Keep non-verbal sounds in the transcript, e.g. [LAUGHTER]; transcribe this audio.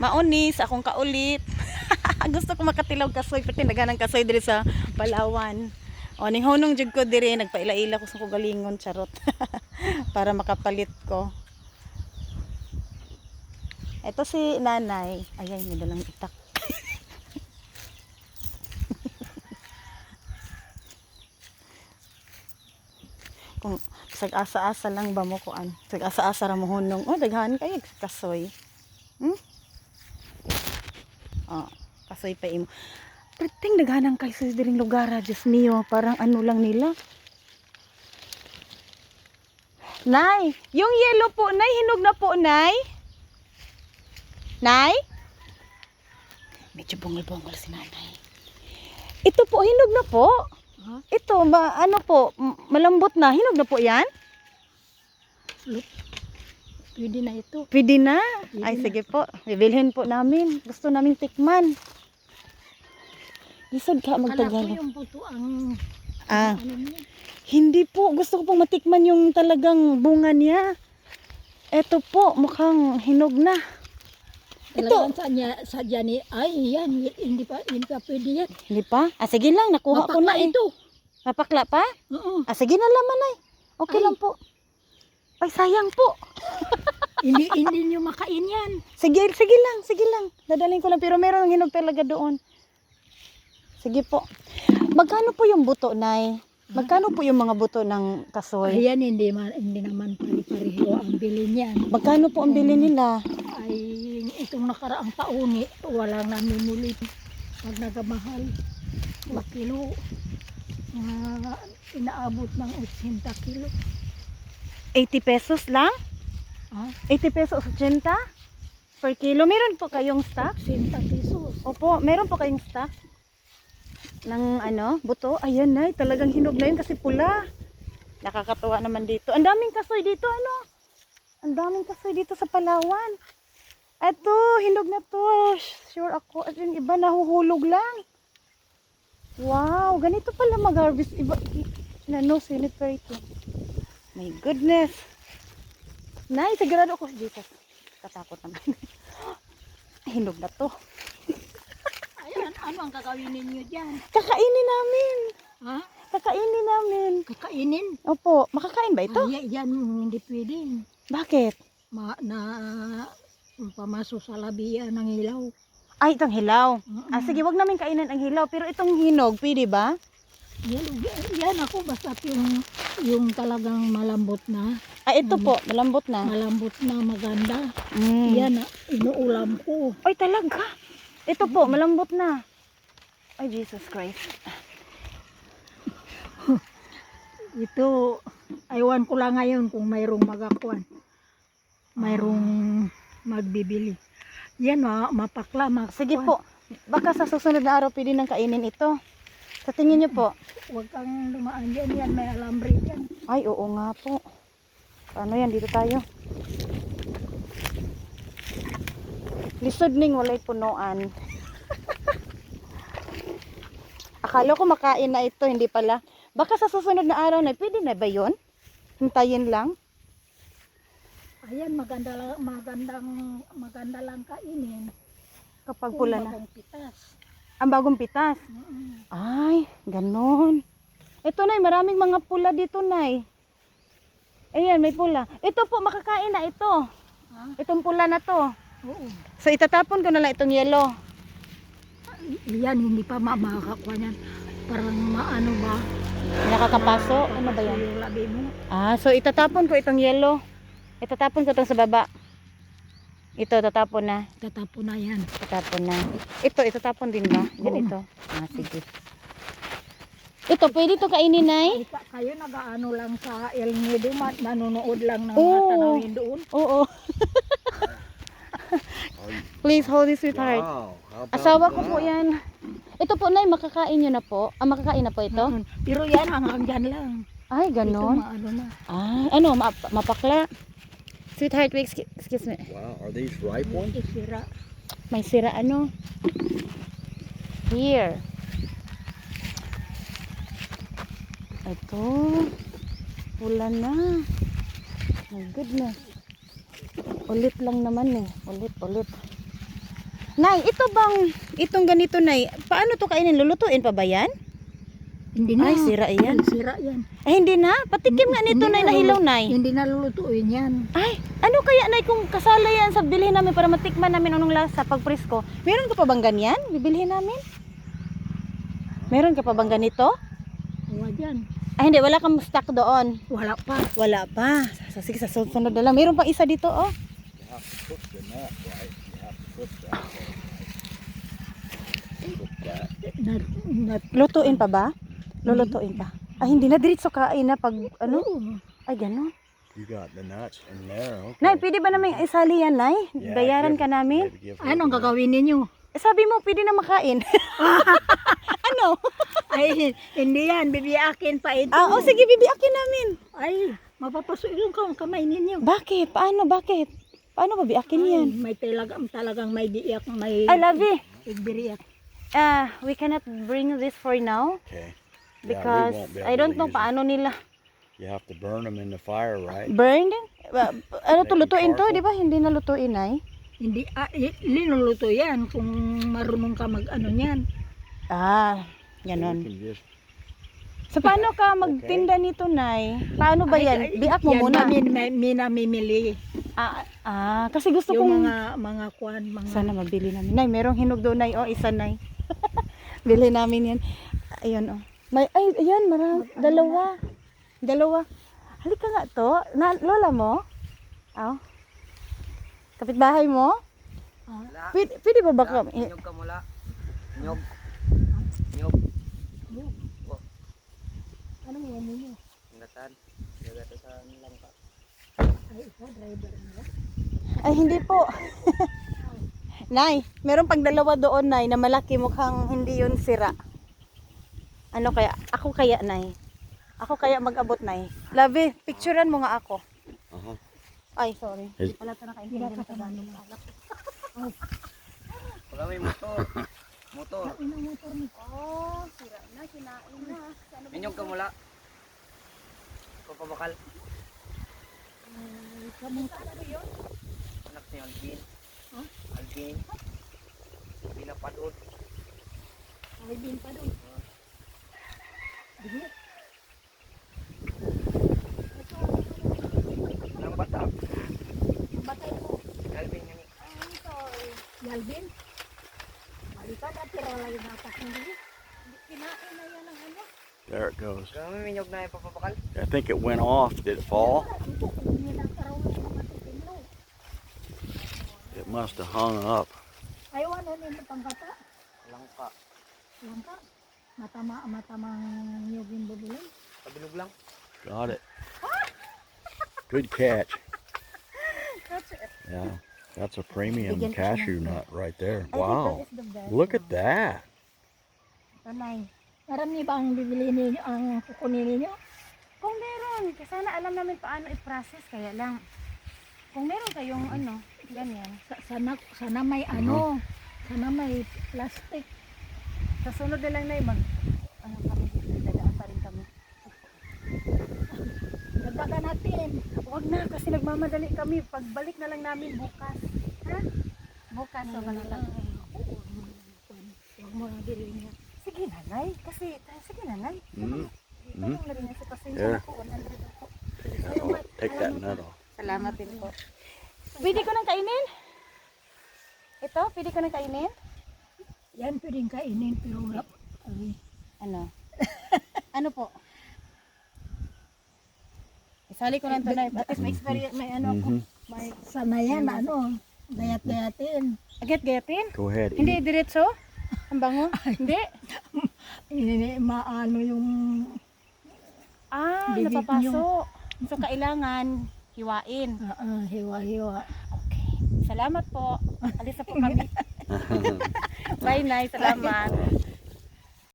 Maunis, akong kaulit. [LAUGHS] Gusto ko makatilaw kasoy, pati naghanang kasoy diri sa Palawan. O, ning hunong jud ko diri, nagpaila-ila ko sa kugalingon, charot. [LAUGHS] Para makapalit ko. Ito si nanay. Ayay, may dalang itak. [LAUGHS] Kung sag-asa-asa lang ba mo kuan? Sag-asa-asa ra mo hunong. Oh, daghan kay kasoy. Oh, kasoy pa imo. Perting daghanang kasoy diring lugar, ah, Diyos mio, parang ano lang nila. Nay, yung yellow po, Nay, hinog na po, Nay. Nay? Medyo bungol-bungol si nanay. Ito po, hinog na po. Ha? Ito, ma, ano po, malambot na. Hinog na po yan? Pwede na ito. Pwede na. Pwede Ay, na. sige po. Bibilhin po namin. Gusto naming tikman. Lisod ka Kala ko magtagalog. yung puto ang Ah, ano niya. hindi po. Gusto ko pong matikman yung talagang bunga niya. Ito po, mukhang hinog na. Talagang sa niya, sa niya ni, ay yan, hindi pa, hindi pa pwede yan. Hindi pa? Ah, sige lang. Nakuha ko na Mapakla eh. ito. Mapakla pa? Oo. Ah, sige na laman ay. Okay Ay. lang po. Ay, sayang po. [LAUGHS] hindi, hindi nyo makain yan. Sige, sige lang, sige lang. Dadalhin ko lang. Pero meron ng hinog talaga doon. Sige po. Magkano po yung buto, Nay? Magkano po yung mga buto ng kasoy? Ayan, hindi, man, hindi naman pari-pareho ang bili niyan. Magkano po ang bili nila? Ay, itong nakaraang taon, eh, walang namimuli. Pag nagamahal, 2 kilo, mga inaabot ng 80 kilo. 80 pesos lang? Ha? 80 pesos 80 per kilo. Meron po kayong stock? 80 pesos. Opo, meron po kayong stock? Ng ano, buto? Ayan na, talagang hinog na yun kasi pula. Nakakatuwa naman dito. Ang daming kasoy dito, ano? Ang daming kasoy dito sa Palawan. Eto, hinog na to. Sure ako. At yung iba nahuhulog lang. Wow, ganito pala mag-harvest. Iba, na no, sinit pa ito. My goodness. Nay, sigurado ako dito. Katakot naman. [LAUGHS] hinog na to. Ayan, ano ang kakawin ninyo dyan? Kakainin namin. Ha? Kakainin namin. Kakainin? Opo, makakain ba ito? Ay, yan, hindi pwede. Bakit? Ma, na pamaso sa labian ng ilaw. Ay, itong hilaw. Mm-mm. Ah, sige, wag namin kainin ang hilaw. Pero itong hinog, pwede ba? Yan, yan ako basta yung yung talagang malambot na, Ay, ito po, malambot na. malambot na maganda. Mm. Yan ah, inuulam ko. Ay, talaga. Ito po, malambot na. Ay, Jesus Christ. [LAUGHS] Ito, aywan ko lang ngayon kung mayroong magakuan. Mayroong magbibili. Yan, ma mapakla, makuan. Sige po, baka sa susunod na araw pwede nang kainin ito. Sa tingin niyo po? Huwag kang dumaan dyan, yan, may alambre dyan. Ay, oo nga po. Paano yan? Dito tayo. Lisod ning walay punuan. [LAUGHS] Akala ko makain na ito, hindi pala. Baka sa susunod na araw na, pwede na ba yun? Hintayin lang. Ayan, maganda, magandang, maganda lang kainin. Kapag pula na. pitas. Ang bagong pitas. Ay, ganon. Ito na, maraming mga pula dito na Ayan, may pula. Ito po, makakain na ito. Itong pula na to. Oo. So, itatapon ko na lang itong yellow. Yan, hindi pa ma- makakakuha yan. Parang maano ba? Nakakapaso? Ano ba yan? Ah, so itatapon ko itong yellow. Itatapon ko itong sa baba. Ito, tatapon na. Tatapo na yan. Tatapon na. Ito, itatapon din ba? Ganito. Ah, sige. Ito, pwede ito kainin, Nay? Ay, ka- kayo nag-ano lang sa El Nido, nanonood lang ng mga Oo. tanawin doon. Oo. [LAUGHS] Please hold this sweetheart. Wow. How about Asawa ko that? po yan. Ito po, Nay, makakain nyo na po. Ah, makakain na po ito? Mm. Pero yan, hanggang dyan lang. Ay, Ito, ganon. maano na. Ah, ano, ma- mapakla. Sweetheart, wait, excuse- me. Wow. Are these ripe ones? Isira. May sira ano? Here. Ito. Pula na. My goodness. Ulit lang naman eh. Ulit, ulit. Nay, ito bang, itong ganito, Nay, paano to kainin? Lulutuin pa ba yan? Hindi na. Ay, sira yan. Sira yan. Ay, hindi na. Patikim nga nito, Nay, na nahilaw, Nay. Hindi na lulutuin yan. Ay, ano kaya, Nay, kung kasala yan sa bilhin namin para matikman namin anong lasa pag presko? Meron ka pa bang ganyan? Bibilhin namin? Meron ka pa bang ganito? Huwag yan. Ay, hindi, wala kang stock doon. Wala pa. Wala pa. Sige, sa susunod na lang. Meron pang isa dito, oh. Lutuin pa ba? Lulutuin pa. Ay, hindi na. Diretso kain na pag, ano? Ay, gano'n. You got the nuts in there. Okay. Nay, pwede ba namin isali yan, Nay? Yeah, Bayaran give- ka namin? give her Anong gagawin ninyo? Eh, sabi mo, pwede na makain. [LAUGHS] ano? Ay, hindi yan. Bibiyakin pa ito. Ah, oh, sige, bibiakin namin. Ay, mapapasok yung kam- kamay ninyo. Bakit? Paano? Bakit? Paano babiakin yan? Ay, may talagang, talagang may diiyak, may I love you. igbiriyak. Ah, we cannot bring this for now Okay. Yeah, because be I don't know paano nila You have to burn them in the fire, right? burned. Ba- ano to lutuin to, di ba? Hindi na lutuin ay. Hindi, ah, linuluto yan kung marunong ka mag ano yan. Ah, just So paano ka magtinda nito, Nay? Paano ba Ay, yan? ay, Biak mo yan muna. Min, may, minamimili. Ah, ah, kasi gusto Yung kong mga, mga kwan, mga... sana mabili namin. Nay, merong hinog doon, Nay. Oh, isa, Nay. [LAUGHS] Bili namin yan. Ayun, oh. May, ay, ayan, marami. Dalawa. Dalawa. Halika nga to. Na, lola mo? Aw. Kapitbahay mo? Ah, Pwede, pwede ba baka? eh, Nyog ka mula. Nyog. Nyog. anong yan ninyo? Ingatan. Ingatan sa langka. Ay, ikaw, driver mo. Ay, hindi po. [LAUGHS] Nay, meron pang dalawa doon, Nay, na malaki mukhang hindi yun sira. Ano kaya? Ako kaya, Nay. Ako kaya mag-abot, Nay. Labi, picturean mo nga ako. Uh-huh. Ay, sorry. Hindi pala ito nakaintindihan ng Tagalog. Wala may motor. Motor. Oh, sira na, kinain na. Ano ba Minyog ka mula. Papabakal. Anak ni Alvin. Alvin. Pinapadod. Ay, din pa doon. Anong bata? Batay mo. Alvin nga ni. Yalvin? Halika na, tira lang yung natak mo. Kinain na yan ang ano. There it goes. Kami minyog na yung papabakal. I think it went off. Did it fall? Ito, kung nilakaraw na yung matitin mo. It must have hung up. Ayaw ano nila panggata. Langka. Langka. Matama, matamang niyogin bubulan. Kabilog lang. Got it. Good catch. Yeah, that's a premium Bigyan ng- cashew nut right there. I think Wow. that is the best. Look at that. Ito, Nay. Marami ba ang bibili ninyo, ang kukunin ninyo? Kung meron, kasi sana alam namin paano i-process, kaya lang. Kung meron kayong ano, ganyan. Sa- Sana, sana may ano, sana may plastic. Sa sunod na lang na mag, ano kami, dadaan pa rin kami. Dagdagan natin. Huwag na, kasi nagmamadali kami. Pagbalik na lang namin bukas. Ha? Bukas, so ganun lang. Huwag mo na bilhin niya. Sige nanay, kasi, sige nanay. Mm. Dito lang na rin sa pasensya There. na po. 100 ako. Take that off. Take that nut off. Salamat din po. Pwede ko nang kainin? Ito, pwede ko nang kainin? Yan pwedeng kainin pero wala. Ay, Ano? [LAUGHS] ano po? Isali ko lang ito na. At least may experience, may ano ako. Mhm. May sana yan, ano, gayat-gayatin. agad gayatin? Go ahead. Hindi Eat. diretso? Ang bango? [LAUGHS] Hindi. Ini, maano yung Ah, Bibig napapaso. So, kailangan hiwain. ah, ah, hiwa-hiwa. Okay. Salamat po. Alis na po kami. [LAUGHS] Bye, Nay. Salamat.